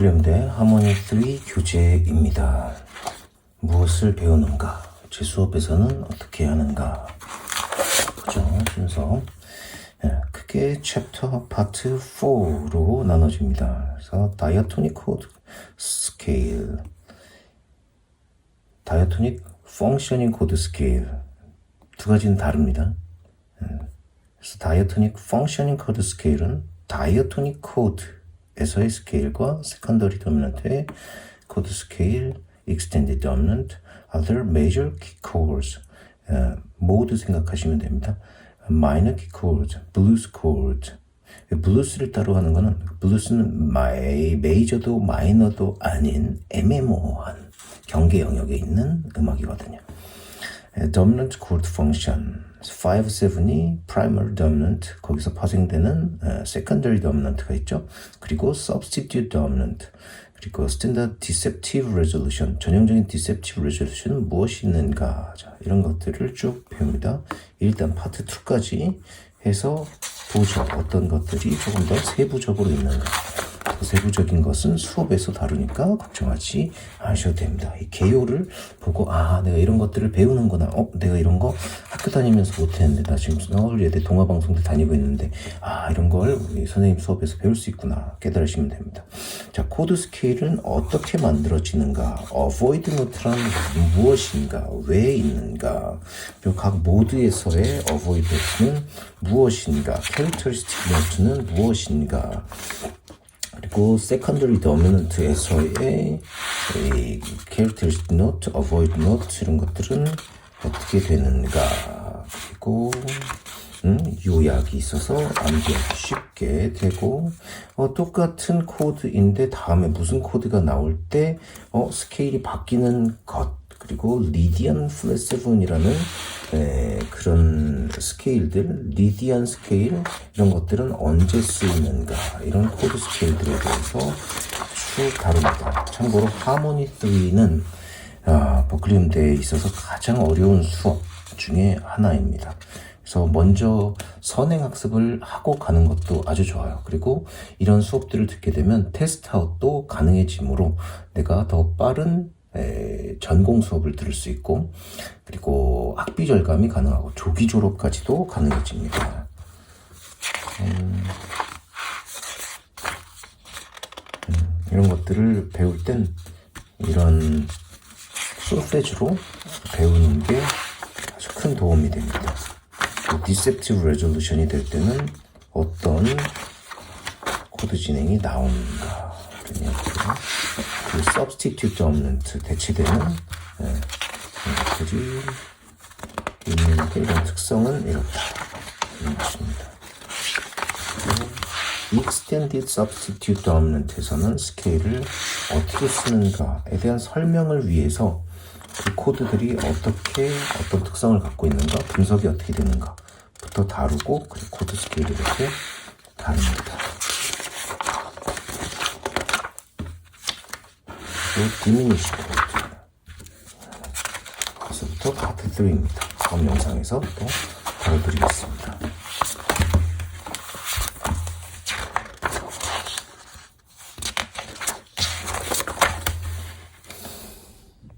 버클리엄대 하모니 3 교재입니다. 무엇을 배우는가? 제 수업에서는 어떻게 하는가? 그죠? 순서. 예, 크게 챕터 파트 4로 나눠집니다. 그래서 다이아토닉 코드 스케일, 다이아토닉 펑셔닝 코드 스케일 두 가지는 다릅니다. 예, 그래서 다이아토닉 펑셔닝 코드 스케일은 다이아토닉 코드 에서의 스케일과 세컨더리 도미넌트의 코드 스케일, 익스텐디드 도미넌트, other major chords 어, 모두 생각하시면 됩니다. minor chords, blues chords. 블루스를 따로 하는 거는 블루스는 마이, 메이저도 마이너도 아닌 애매모호한 경계 영역에 있는 음악이거든요. Dominant chord function 5, 7이 primary dominant 거기서 파생되는 어, secondary dominant가 있죠. 그리고 substitute dominant 그리고 standard deceptive resolution 전형적인 deceptive resolution은 무엇이 있는가 자, 이런 것들을 쭉 배웁니다. 일단 파트 2까지 해서 보죠. 어떤 것들이 조금 더 세부적으로 있는가. 더 세부적인 것은 수업에서 다루니까 걱정하지 않으셔도 됩니다. 이 개요를 보고 아 내가 이런 것들을 배우는구나. 어 내가 이런 거 학교 다니면서 못했는데 나 지금 서울예대 동아방송대 다니고 있는데 아 이런 걸 우리 선생님 수업에서 배울 수 있구나 깨달으시면 됩니다. 자 코드 스케일은 어떻게 만들어지는가? 어보이드 노트란 무엇인가? 왜 있는가? 그리고 각 모드에서의 어보이드 노트는 무엇인가? 캐릭터리스틱 노트는 무엇인가? 그리고 도미넌트에서의 이 characteristic note, avoid note 이런 것들은 어떻게 되는가. 그리고 음, 요약이 있어서 암기하기 쉽게 되고 어, 똑같은 코드인데 다음에 무슨 코드가 나올 때 어, 스케일이 바뀌는 것. 그리고 리디안 플랫 세븐이라는 에, 그런 스케일들, 리디안 스케일 이런 것들은 언제 쓰이는가 이런 코드 스케일들에 대해서 쭉 다룹니다. 참고로 하모니 3는 아, 버클리움대에 있어서 가장 어려운 수업 중에 하나입니다. 그래서 먼저 선행 학습을 하고 가는 것도 아주 좋아요. 그리고 이런 수업들을 듣게 되면 테스트아웃도 가능해지므로 내가 더 빠른 에, 전공 수업을 들을 수 있고 그리고 학비 절감이 가능하고 조기 졸업까지도 가능해집니다. 음, 음, 이런 것들을 배울 땐 이런 솔페지로 배우는 게 아주 큰 도움이 됩니다. 디셉티브 레졸루션이 될 때는 어떤 코드 진행이 나오는가 그러면 그 substitute dominant 대치되는 예, 것들이 있는데 이런 특성은 이렇다 이런 것입니다. extended substitute dominant에서는 스케일을 어떻게 쓰는가에 대한 설명을 위해서 그 코드들이 어떻게 어떤 특성을 갖고 있는가 분석이 어떻게 되는가부터 다루고 그리고 코드 스케일을 이렇게 다룹니다. 그리고 디미니시 코드 그래서부터 파트 3입니다. 다음 영상에서 또 다뤄드리겠습니다.